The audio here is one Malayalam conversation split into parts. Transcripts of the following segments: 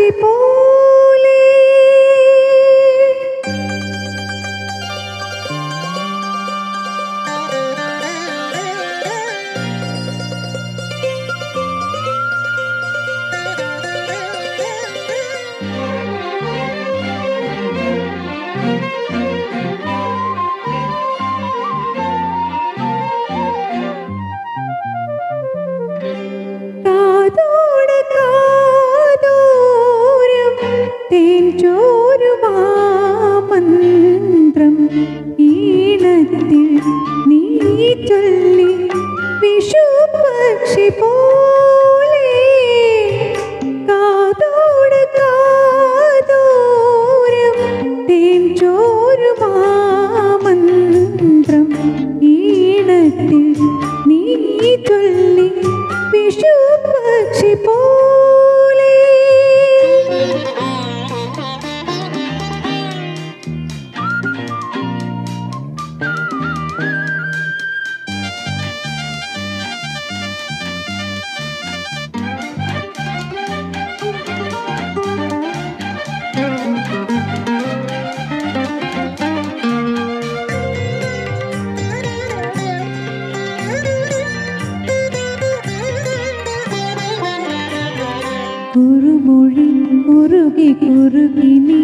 പക്ഷി പക്ഷി കുറുമൊഴി കുറുകി കുറുകിനി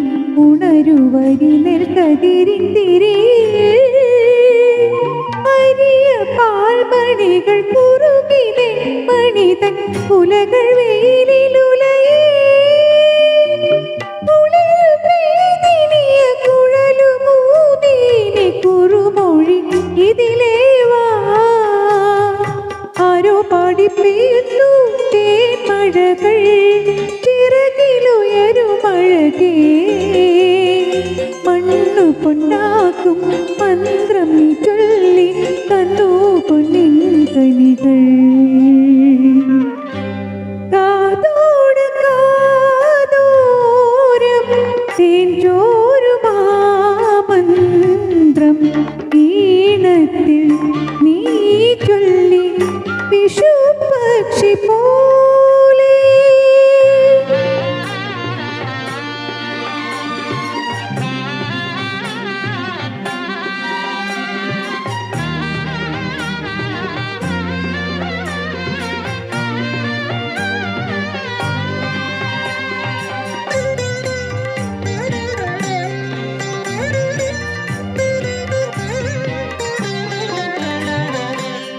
ഉണരുവരി നെൽക്കതിരിന്തിരി അരിയ പാൽമണികൾ കുറുകിനെ മണിതൻ പ്രീതിനിയ കുഴലുമൂതീനി കുറുമൊഴി പാടി തേൻ മഴകൾ. അഴകേ മണ്ണു പൊന്നാക്കും മന്ത്രം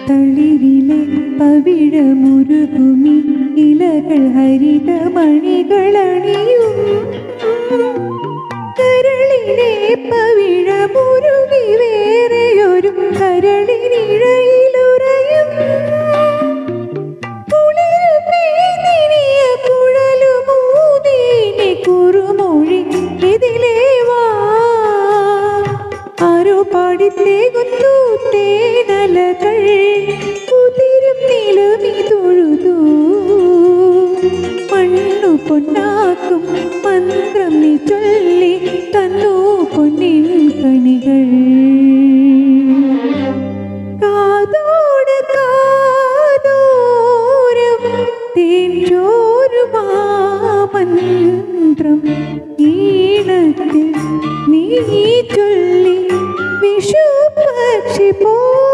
തളിരിലെ പവിഴമുരുകുമി ഇലകൾ ഹരിതമണികളണിയും കരളിലെ പവിഴമുരുകി വേറെയൊരു കരളിനിഴയിലുറയും. കുറുമൊഴി ഇതിലേ വാ. ആരോ പാടിത്തേകുന്നു മന്ത്രം ഈണത്തിൽ നീ ചൊല്ലി വിഷു പക്ഷി പോലെ